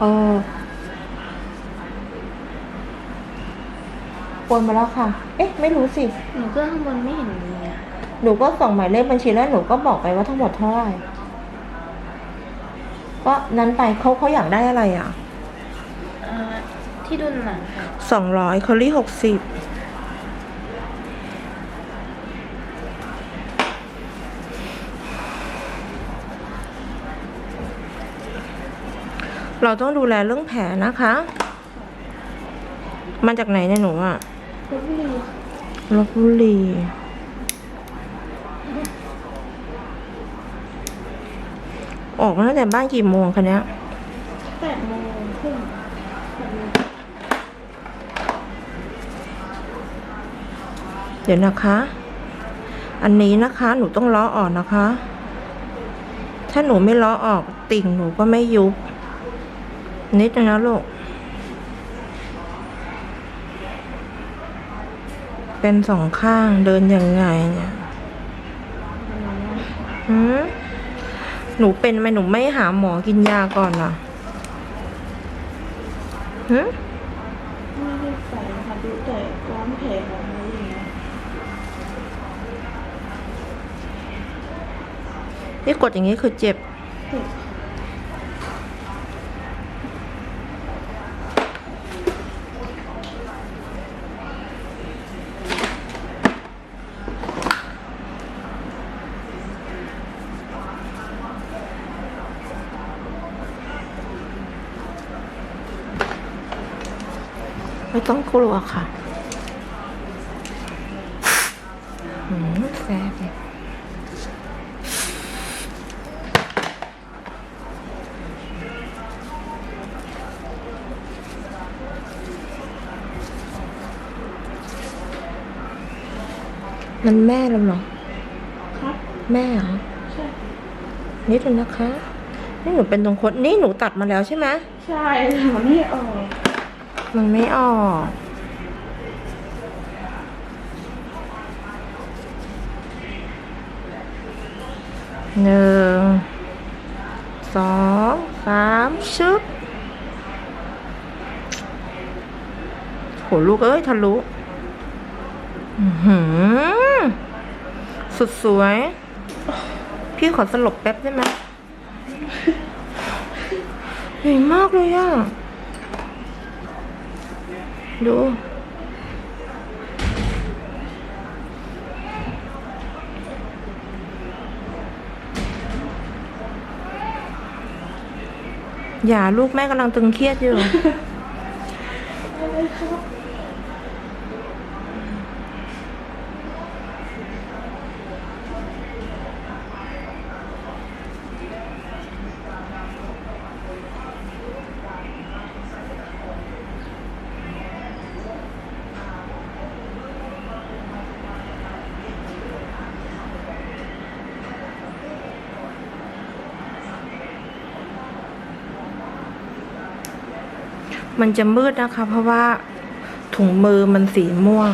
เออโนมาแล้วค่ะ เอ๊ะ ไม่รู้สิ หนูก็ข้างบนไม่เห็นมีอะหนูก็ส่งหมายเลขบัญชีแล้วหนูก็บอกไปว่าทั้งหมดเท่าไหร่ ก็นั้นไปเขาเขาอยากได้อะไรอะที่ดูหนังค่ะ สองร้อยคอรี่หกสิบ เราต้องดูแลเรื่องแผลนะคะ มาจากไหนเนี่ยหนูอะลบบุรีลบบุรีออกมาตั้งแต่บ้านกี่โมงคะเนี้ยแปดโมงครึ่งเดี๋ยวนะคะ อันนี้นะคะหนูต้องล้อออกนะคะ ถ้าหนูไม่ล้อออกติ่งหนูก็ไม่ยุบ นิดนึงนะลูก เป็นสองข้างเดินยังไงเนี่ยหืมหนูเป็นไหมหนูไม่หาหมอกินยาก่อนล่ะหืมไม่ได้ใส่ค่ะดูแต่ร้อนแผลของมันอย่างเงี้ยที่กดอย่างนี้คือเจ็บเจ็บ ไม่ต้องกลัวค่ะหืมแซ่บเลยมันแม่เราเหรอครับแม่เหรอใช่นิดนึงนะคะ นี่หนูเป็นตรงคดนี่หนูตัดมาแล้วใช่ไหมใช่แต่มันไม่ออก มันไม่ออก หนึ่ง สอง สามชึบโหลูกเอ้ยทะลุหือสุดสวย พี่ขอสลบแป๊บได้ไหมใหญ่มากเลยอะ ดู อย่าลูกแม่กำลังตึงเครียดอยู่ มันจะมืดนะคะ เพราะว่าถุงมือมันสีม่วง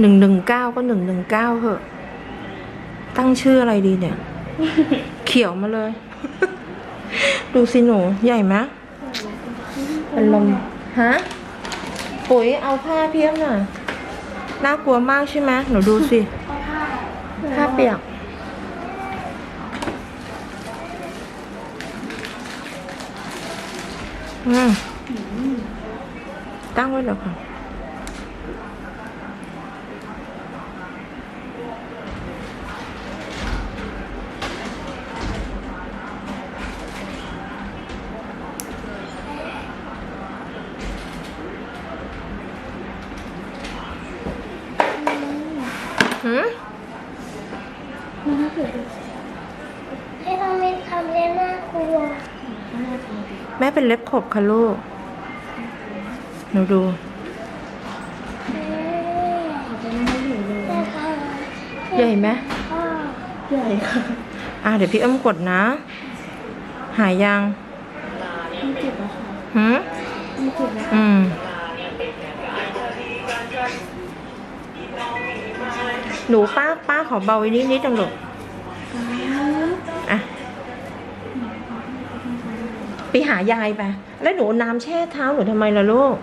หนึ่งหนึ่งเก้าก็หนึ่งหนึ่งเก้าเหอะ ตั้งชื่ออะไรดีเนี่ย เขียวมาเลย ดูสิหนู ใหญ่ไหมเป็นลมฮะ ปุ๋ยเอาผ้าเพียบหน่อย น่ากลัวมากใช่ไหมหนูดูสิ ผ้าเปียก ตั้งไว้เหรอคะหืมมันน่าเกิดให้ทำเป็นทำเล่นน่ากลัวมันน่าจะดีแม่เป็นเล็บขบค่ะลูก หนูดูอาจจะไม่ได้อยู่เลยแม่ค่ะใหญ่ไหมพ่อใหญ่ค่ะอะเดี๋ยวพี่เอ้มกดนะ หายยังไม่เจ็บอะค่ะหืมไม่เจ็บนะอืมหนูป้าป้าขอเบาไว้นิดนิดจังลูก หายายไป แล้วหนูน้ำแช่เท้าหนูทำไมล่ะลูก